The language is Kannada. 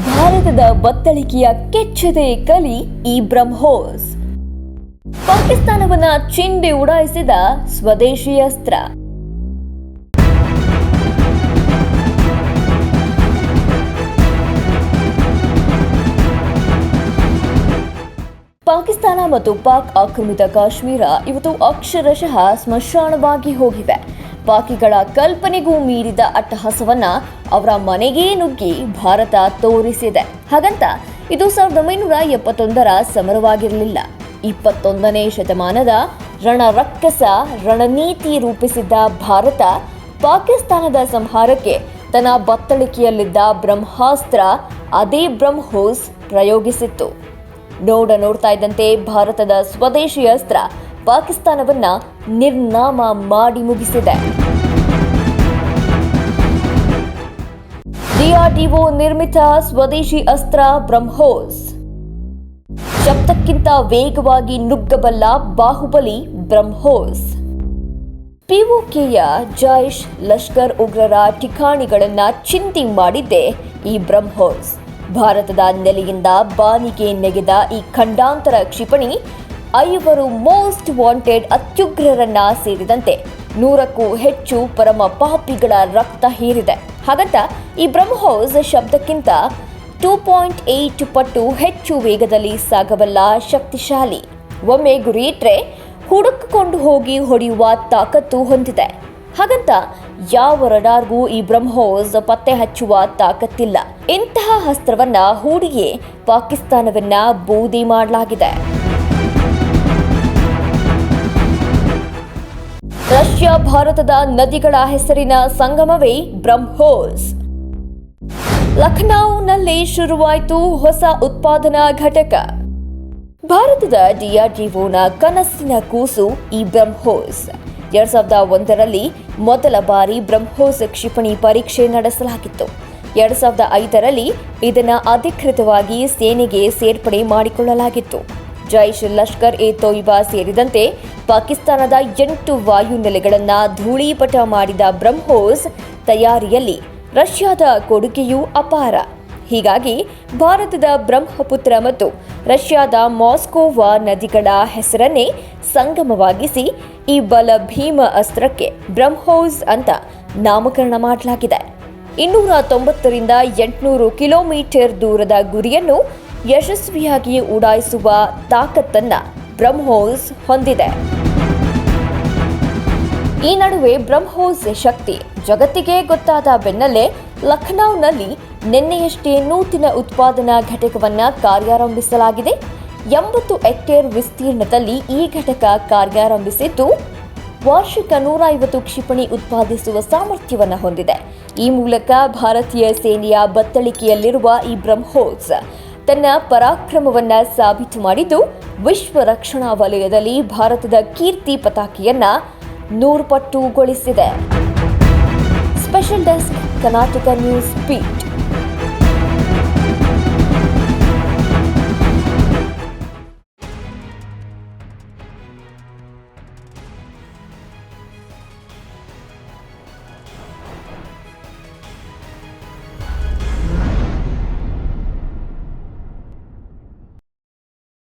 ಭಾರತದ ಬತ್ತಳಿಕೆಯ ಕೆಚ್ಚದೆ ಕಲಿ ಈ ಬ್ರಹ್ಮೋಸ್. ಪಾಕಿಸ್ತಾನವನ್ನ ಚಿಂಡಿ ಉಡಾಯಿಸಿದ ಸ್ವದೇಶಿ ಅಸ್ತ್ರ. ಪಾಕಿಸ್ತಾನ ಮತ್ತು ಪಾಕ್ ಆಕ್ರಮಿತ ಕಾಶ್ಮೀರ ಇವತ್ತು ಅಕ್ಷರಶಃ ಸ್ಮಶಾನವಾಗಿ ಹೋಗಿವೆ. ಪಾಕಿಗಳ ಕಲ್ಪನೆಗೂ ಮೀರಿದ ಅಟ್ಟಹಾಸವನ್ನ ಅವರ ಮನೆಗೇ ನುಗ್ಗಿ ಭಾರತ ತೋರಿಸಿದೆ. ಹಾಗಂತ ಇದು ಸಾವಿರದ ಒಂಬೈನೂರ ಎಪ್ಪತ್ತೊಂದರ ಸಮರವಾಗಿರಲಿಲ್ಲ. ಇಪ್ಪತ್ತೊಂದನೇ ಶತಮಾನದ ರಣರಕ್ಕಸ ರಣನೀತಿ ರೂಪಿಸಿದ್ದ ಭಾರತ ಪಾಕಿಸ್ತಾನದ ಸಂಹಾರಕ್ಕೆ ತನ್ನ ಬತ್ತಳಿಕೆಯಲ್ಲಿದ್ದ ಬ್ರಹ್ಮಾಸ್ತ್ರ, ಅದೇ ಬ್ರಹ್ಮೋಸ್ ಪ್ರಯೋಗಿಸಿತ್ತು. ನೋಡ ನೋಡ್ತಾ ಇದ್ದಂತೆ ಭಾರತದ ಸ್ವದೇಶಿ ಅಸ್ತ್ರ ಪಾಕಿಸ್ತಾನವನ್ನ ನಿರ್ನಾಮ ಮಾಡಿ ಮುಗಿಸಿದೆ. ಡಿಆರ್ಡಿಒ ನಿರ್ಮಿತ ಸ್ವದೇಶಿ ಅಸ್ತ್ರ ಬ್ರಹ್ಮೋಸ್. ಶಬ್ದಕ್ಕಿಂತ ವೇಗವಾಗಿ ನುಗ್ಗಬಲ್ಲ ಬಾಹುಬಲಿ ಬ್ರಹ್ಮೋಸ್. ಪಿಒಕೆಯ ಜೈಷ್ ಲಷ್ಕರ್ ಉಗ್ರರ ಠಿಕಾಣಿಗಳನ್ನ ಚಿಂತಿ ಮಾಡಿದ್ದೆ ಈ ಬ್ರಹ್ಮೋಸ್. ಭಾರತದ ನೆಲೆಯಿಂದ ಬಾನಿಗೆ ನೆಗೆದ ಈ ಖಂಡಾಂತರ ಕ್ಷಿಪಣಿ ಐವರು ಮೋಸ್ಟ್ ವಾಂಟೆಡ್ ಅತ್ಯುಗ್ರರನ್ನ ಸೇರಿದಂತೆ ನೂರಕ್ಕೂ ಹೆಚ್ಚು ಪರಮ ಪಾಪಿಗಳ ರಕ್ತ ಹೀರಿದೆ. ಹಾಗಂತ ಈ ಬ್ರಹ್ಮೋಸ್ ಶಬ್ದಕ್ಕಿಂತ ಟೂ ಪಾಯಿಂಟ್ ಏಟ್ ಪಟ್ಟು ಹೆಚ್ಚು ವೇಗದಲ್ಲಿ ಸಾಗಬಲ್ಲ ಶಕ್ತಿಶಾಲಿ. ಒಮ್ಮೆ ಗುರಿಯಿಟ್ರೆ ಹುಡುಕಿಕೊಂಡು ಹೋಗಿ ಹೊಡೆಯುವ ತಾಕತ್ತು ಹೊಂದಿದೆ. ಹಾಗಂತ ಯಾವ ರಡಾರ್ಗೂ ಈ ಬ್ರಹ್ಮೋಸ್ ಪತ್ತೆ ಹಚ್ಚುವ ತಾಕತ್ತಿಲ್ಲ. ಇಂತಹ ಅಸ್ತ್ರವನ್ನ ಹೂಡಿಯೇ ಪಾಕಿಸ್ತಾನವನ್ನ ಬೂದಿ ಮಾಡಲಾಗಿದೆ. ರಷ್ಯಾ ಭಾರತದ ನದಿಗಳ ಹೆಸರಿನ ಸಂಗಮವೇ ಬ್ರಹ್ಮೋಸ್. ಲಖನೌನಲ್ಲಿ ಶುರುವಾಯಿತು ಹೊಸ ಉತ್ಪಾದನಾ ಘಟಕ. ಭಾರತದ ಡಿಆರ್ಡಿಒನ ಕನಸಿನ ಕೂಸು ಈ ಬ್ರಹ್ಮೋಸ್. ಎರಡ್ ಸಾವಿರದ ಒಂದರಲ್ಲಿ ಮೊದಲ ಬಾರಿ ಬ್ರಹ್ಮೋಸ್ ಕ್ಷಿಪಣಿ ಪರೀಕ್ಷೆ ನಡೆಸಲಾಗಿತ್ತು. ಎರಡ್ ಸಾವಿರದ ಐದರಲ್ಲಿ ಇದನ್ನು ಅಧಿಕೃತವಾಗಿ ಸೇನೆಗೆ ಸೇರ್ಪಡೆ ಮಾಡಿಕೊಳ್ಳಲಾಗಿತ್ತು. ಜೈಷ್ ಲಷ್ಕರ್ ಎ ತೊಯ್ಬಾ ಸೇರಿದಂತೆ ಪಾಕಿಸ್ತಾನದ ಎಂಟು ವಾಯುನೆಲೆಗಳನ್ನು ಧೂಳೀಪಟ ಮಾಡಿದ ಬ್ರಹ್ಮೋಸ್ ತಯಾರಿಯಲ್ಲಿ ರಷ್ಯಾದ ಕೊಡುಗೆಯೂ ಅಪಾರ. ಹೀಗಾಗಿ ಭಾರತದ ಬ್ರಹ್ಮಪುತ್ರ ಮತ್ತು ರಷ್ಯಾದ ಮಾಸ್ಕೋವಾ ನದಿಗಳ ಹೆಸರನ್ನೇ ಸಂಗಮವಾಗಿಸಿ ಈ ಬಲ ಭೀಮ ಅಸ್ತ್ರಕ್ಕೆ ಬ್ರಹ್ಮೋಸ್ ಅಂತ ನಾಮಕರಣ ಮಾಡಲಾಗಿದೆ. ಇನ್ನೂರ ತೊಂಬತ್ತರಿಂದ ಎಂಟುನೂರು ಕಿಲೋಮೀಟರ್ ದೂರದ ಗುರಿಯನ್ನು ಯಶಸ್ವಿಯಾಗಿ ಉಡಾಯಿಸುವ ತಾಕತ್ತನ್ನ ಬ್ರಹ್ಮೋಸ್ ಹೊಂದಿದೆ. ಈ ನಡುವೆ ಬ್ರಹ್ಮೋಸ್ ಶಕ್ತಿ ಜಗತ್ತಿಗೆ ಗೊತ್ತಾದ ಬೆನ್ನಲ್ಲೇ ಲಖನೌನಲ್ಲಿ ನಿನ್ನೆಯಷ್ಟೇ ನೂತನ ಉತ್ಪಾದನಾ ಘಟಕವನ್ನ ಕಾರ್ಯಾರಂಭಿಸಲಾಗಿದೆ. ಎಂಬತ್ತು ಹೆಕ್ಟೇರ್ ವಿಸ್ತೀರ್ಣದಲ್ಲಿ ಈ ಘಟಕ ಕಾರ್ಯಾರಂಭಿಸಿದ್ದು, ವಾರ್ಷಿಕ ನೂರ ಐವತ್ತು ಕ್ಷಿಪಣಿ ಉತ್ಪಾದಿಸುವ ಸಾಮರ್ಥ್ಯವನ್ನು ಹೊಂದಿದೆ. ಈ ಮೂಲಕ ಭಾರತೀಯ ಸೇನೆಯ ಬತ್ತಳಿಕೆಯಲ್ಲಿರುವ ಈ ಬ್ರಹ್ಮೋಸ್ ತನ್ನ ಪರಾಕ್ರಮವನ್ನ ಸಾಬೀತು ಮಾಡಿದ್ದು ವಿಶ್ವ ರಕ್ಷಣಾ ವಲಯದಲ್ಲಿ ಭಾರತದ ಕೀರ್ತಿ ಪತಾಕೆಯನ್ನ ನೂರು ಪಟ್ಟುಗೊಳಿಸಿದೆ special desk Karnataka news beat